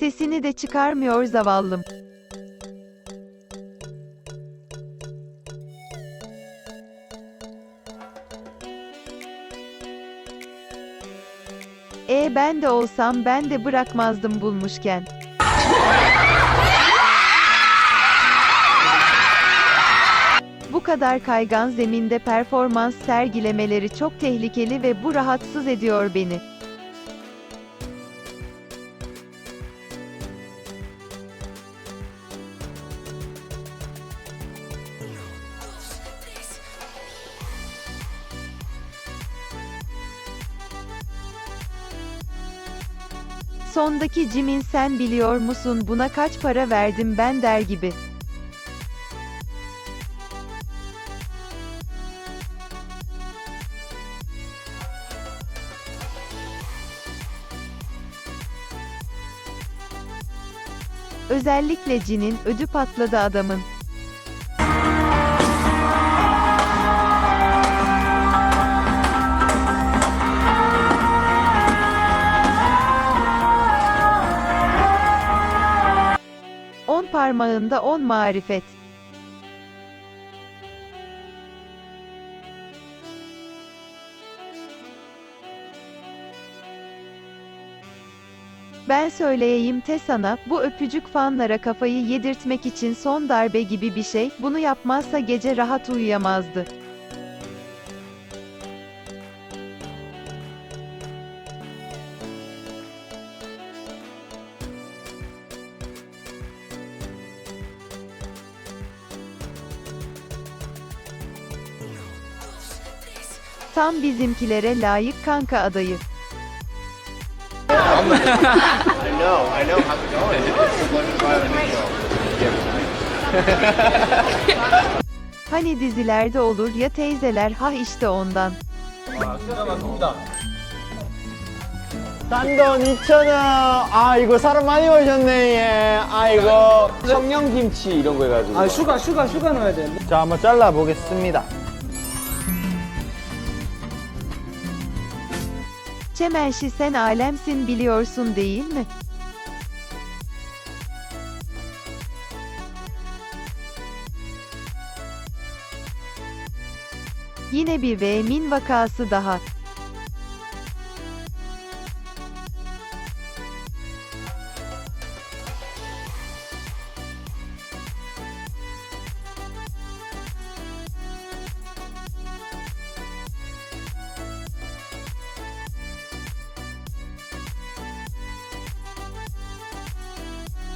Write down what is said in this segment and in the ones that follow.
Sesini de çıkarmıyor zavallım. E ben de olsam ben de bırakmazdım bulmuşken. Bu kadar kaygan zeminde performans sergilemeleri çok tehlikeli ve bu rahatsız ediyor beni. Sondaki Jimin sen biliyor musun buna kaç para verdim ben der gibi. Özellikle Jin'in ödü patladı adamın. Parmağında on marifet. Ben söyleyeyim te sana, bu öpücük fanlara kafayı yedirtmek için son darbe gibi bir şey, bunu yapmazsa gece rahat uyuyamazdı. Tam bizimkilere layık kanka adayı. I know, I know. How's it going? It's like a video. Hani dizilerde olur ya teyzeler ha işte ondan. 딴돈 2,000원. 아, 이거 사람 많이 오셨네, 예. 아이고. 청양김치 이런 거 해가지고. 아 슈가 슈가 슈가 넣어야 돼. 자, 한번 잘라보겠습니다. Çemenşi sen alemsin biliyorsun değil mi? Yine bir V'min vakası daha.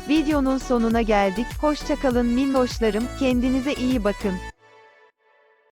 Videonun sonuna geldik. Hoşçakalın minnoşlarım. Kendinize iyi bakın.